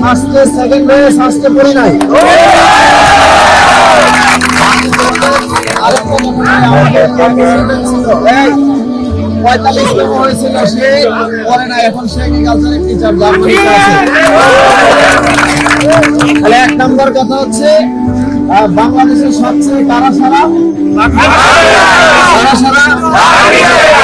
ফার্স্টে সেকেন্ড হয়ে ফার্স্টে পড়ে নাই। সে না এখন সে এক নম্বর কথা হচ্ছে বাংলাদেশের সবচেয়ে কারা সারা? কারা সারা?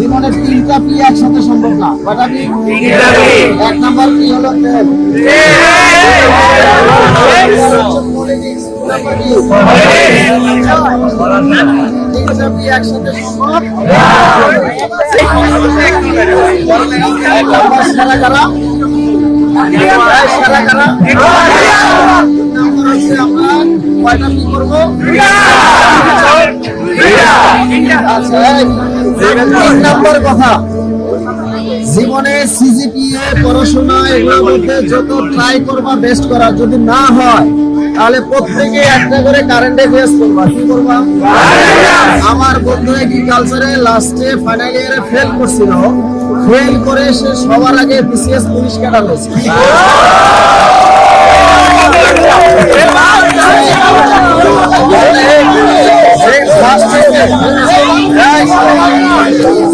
জীবনে তিনটা পি একসাথে সম্ভব না। কটা পি? এক নম্বর পি হলো? একসাথে সম্ভব? সারা তিন নম্বর কথা। জীবনে সিজিপিএ পড়াশোনা এগুলোর মধ্যে যত ট্রাই করবা বেস্ট করা। যদি না হয়, তাহলে প্রত্যেকে একটা করে কারেন্টে ফেস করবা। কি করবা? আমার বন্ধু এগ্রিকালচারে লাস্টে ফাইনাল ইয়ারে ফেল করছিল। ফেল করে সে সবার আগে বিসিএস পুলিশ ক্যাডার হয়েছে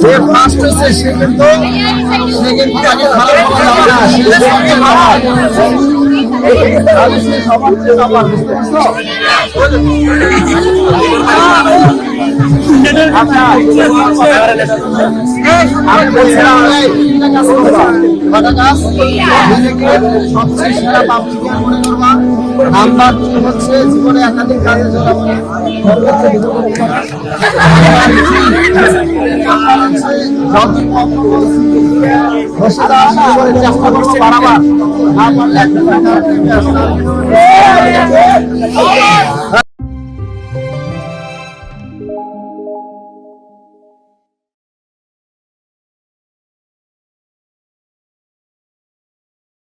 যে ফার্স্ট সে কিন্তু সে হচ্ছে জীবনে একাধিক কাজে জড়াবো চেষ্টা করব বাড়াবার।